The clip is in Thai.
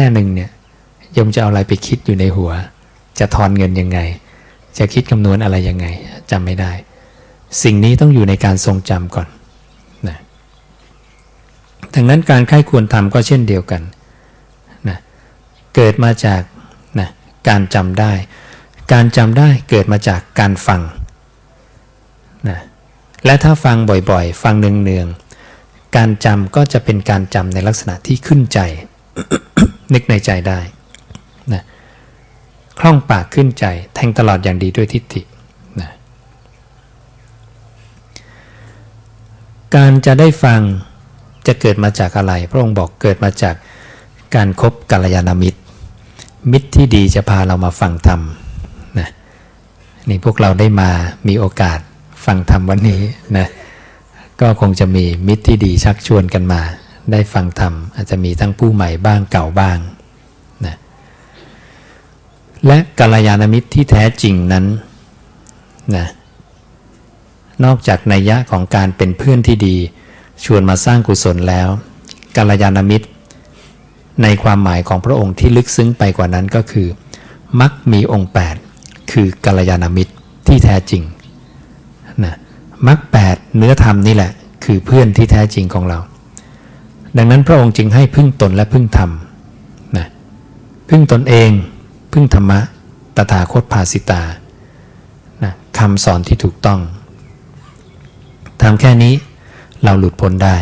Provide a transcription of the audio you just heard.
แค่หนึ่งเนี่ยยมจะเอาอะไรไปคิดอยู่ในหัว จะทอนเงินยังไง จะคิดคำนวณอะไรยังไงจำไม่ได้ สิ่งนี้ต้องอยู่ในการทรงจำก่อนนะดังนั้นการใคร่ควรทำก็เช่นเดียวกันนะเกิดมาจากนะการจำได้ การจำได้เกิดมาจากการฟังนะและถ้าฟังบ่อยๆ ฟังเนืองๆ การจำก็จะเป็นการจำในลักษณะที่ขึ้นใจ นึกในใจได้นะคล่องปากขึ้นใจแทงตลอดอย่างดีด้วยทิฏฐินะการจะได้ฟังจะเกิดมาจากอะไร พระองค์บอกเกิดมาจากการครบกัลยาณมิตร มิตรที่ดีจะพาเรามาฟังธรรมนะนี่พวกเราได้มามีโอกาสฟังธรรมวันนี้นะก็คงจะมีมิตรที่ดีชักชวนกันมา ได้ฟังธรรม อาจจะมีทั้งผู้ใหม่บ้างเก่าบ้างนะและกัลยาณมิตรที่แท้จริงนั้นนะนอกจากนัยยะของการเป็นเพื่อนที่ดี ชวนมาสร้างกุศลแล้วกัลยาณมิตร ในความหมายของพระองค์ที่ลึกซึ้งไปกว่านั้นก็คือ มักมีองค์ 8 คือกัลยาณมิตรที่แท้จริงนะมักแปดเนื้อธรรมนี่แหละ คือเพื่อนที่แท้จริงของเรา ดังนั้นพระองค์จึงให้พึ่งตนและพึ่งธรรมนะพึ่งตนเอง พึ่งธรรมะ ตถาคตภาสิตานะคำสอนที่ถูกต้องทำแค่นี้เราหลุดพ้นได้